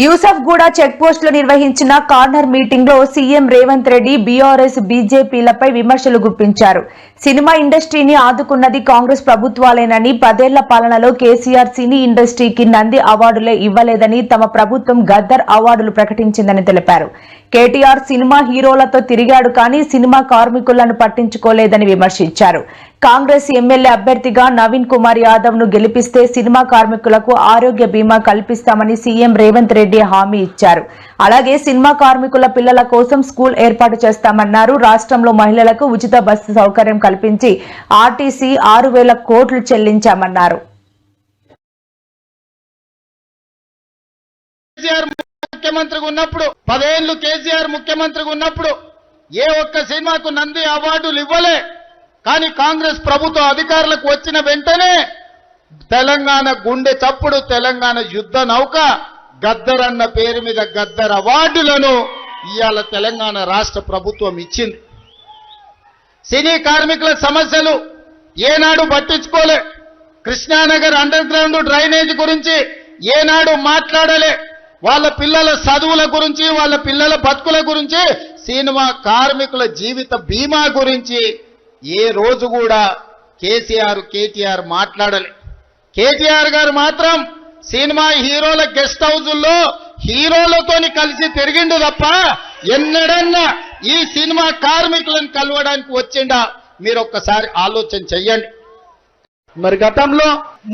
యూసఫ్ గూడ చెక్ పోస్ట్లో నిర్వహించిన కార్నర్ మీటింగ్లో సీఎం రేవంత్ రెడ్డి బీఆర్ఎస్ బీజేపీలపై విమర్శలు గుప్పించారు. సినిమా ఇండస్ట్రీని ఆదుకున్నది కాంగ్రెస్ ప్రభుత్వాలేనని పదేళ్ళ పాలనలో కేసీఆర్ సినీ ఇండస్ట్రీకి నంది అవార్డులే ఇవ్వలేదని తమ ప్రభుత్వం గద్దర్ అవార్డులు ప్రకటించిందని తెలిపారు. కేటీఆర్ సినిమా హీరోలతో తిరిగాడు కానీ సినిమా కార్మికులను పట్టించుకోలేదని విమర్శించారు. కాంగ్రెస్ ఎమ్మెల్యే అభ్యర్థిగా నవీన్ కుమార్ యాదవ్ను గెలిపిస్తే సినిమా కార్మికులకు ఆరోగ్య బీమా కల్పిస్తామని సీఎం రేవంత్ రెడ్డి హామీ ఇచ్చారు. అలాగే సినిమా కార్మికుల పిల్లల కోసం స్కూల్ ఏర్పాటు చేస్తామన్నారు. రాష్ట్రంలో మహిళలకు ఉచిత బస్సు సౌకర్యం కల్పించి ఆర్టీసీ ఆరు వేల కోట్లు చెల్లించామన్నారు. ముఖ్యమంత్రిగా ఉన్నప్పుడు పదేళ్ళు కేసీఆర్ ముఖ్యమంత్రిగా ఉన్నప్పుడు ఏ ఒక్క సినిమాకు నంది అవార్డులు ఇవ్వలే. కానీ కాంగ్రెస్ ప్రభుత్వ అధికారులకు వచ్చిన వెంటనే తెలంగాణ గుండె చప్పుడు తెలంగాణ యుద్ధ నౌక గద్దర్ అన్న పేరు మీద గద్దర్ అవార్డులను ఇవాళ తెలంగాణ రాష్ట్ర ప్రభుత్వం ఇచ్చింది. సినీ కార్మికుల సమస్యలు ఏనాడు పట్టించుకోలే. కృష్ణానగర్ అండర్ గ్రౌండ్ డ్రైనేజ్ గురించి ఏనాడు మాట్లాడలే. వాళ్ళ పిల్లల చదువుల గురించి వాళ్ళ పిల్లల బతుకుల గురించి సినిమా కార్మికుల జీవిత బీమా గురించి ఏ రోజు కూడా కేసీఆర్ కేటీఆర్ మాట్లాడలే. కేటీఆర్ గారు మాత్రం సినిమా హీరోల గెస్ట్ హౌజుల్లో హీరోలతోని కలిసి తిరిగిండు తప్ప ఎన్నడన్నా ఈ సినిమా కార్మికులను కలవడానికి వచ్చిండా? మీరు ఒక్కసారి ఆలోచన చెయ్యండి. మరి గతంలో